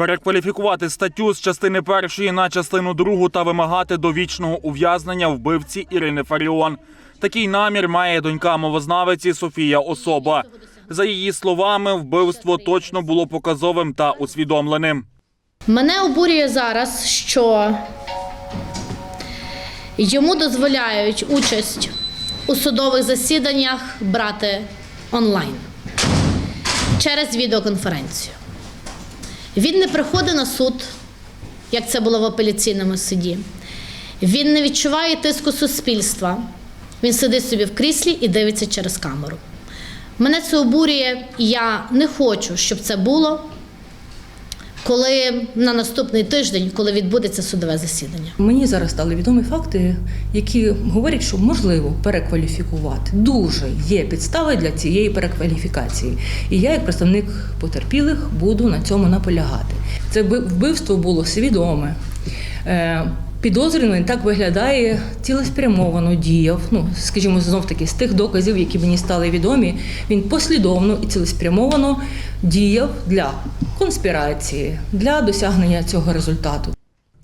Перекваліфікувати статтю з частини першої на частину другу та вимагати довічного ув'язнення вбивці Ірини Фаріон. Такий намір має донька мовознавиці Софія Особа. За її словами, вбивство точно було показовим та усвідомленим. Мене обурює зараз, що йому дозволяють участь у судових засіданнях брати онлайн через відеоконференцію. Він не приходить на суд, як це було в апеляційному суді. Він не відчуває тиску суспільства. Він сидить собі в кріслі і дивиться через камеру. Мене це обурює, і я не хочу, щоб це було коли на наступний тиждень, коли відбудеться судове засідання. Мені зараз стали відомі факти, які говорять, що можливо перекваліфікувати. Дуже є підстави для цієї перекваліфікації. І я, як представник потерпілих, буду на цьому наполягати. Це вбивство було свідоме. Е, Підозрюваний так виглядає цілеспрямовано діяв. Ну, скажімо, знов таки з тих доказів, які мені стали відомі, він послідовно і цілеспрямовано діяв для конспірації, для досягнення цього результату.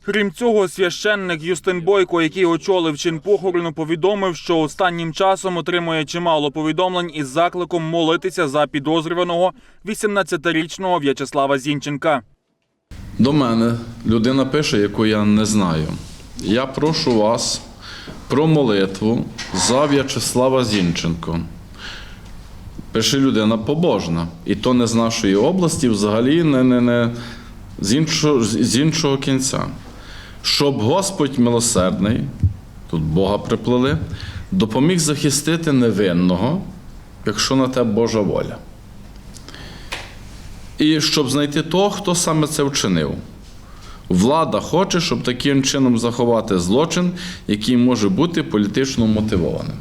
Крім цього, священник Юстин Бойко, який очолив чин похорону, повідомив, що останнім часом отримує чимало повідомлень із закликом молитися за підозрюваного 18-річного В'ячеслава Зінченка. До мене людина пише, яку я не знаю. Я прошу вас про молитву за В'ячеслава Зінченко. Пише людина побожна. І то не з нашої області, взагалі не, не, не з, іншого, з іншого кінця. Щоб Господь милосердний, тут Бога приплели, допоміг захистити невинного, якщо на те Божа воля. І щоб знайти того, хто саме це вчинив. Влада хоче, щоб таким чином заховати злочин, який може бути політично мотивованим.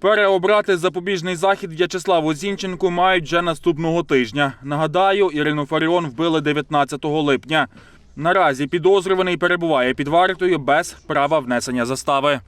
Переобрати запобіжний захід В'ячеславу Зінченку мають вже наступного тижня. Нагадаю, Ірину Фаріон вбили 19 липня. Наразі підозрюваний перебуває під вартою без права внесення застави.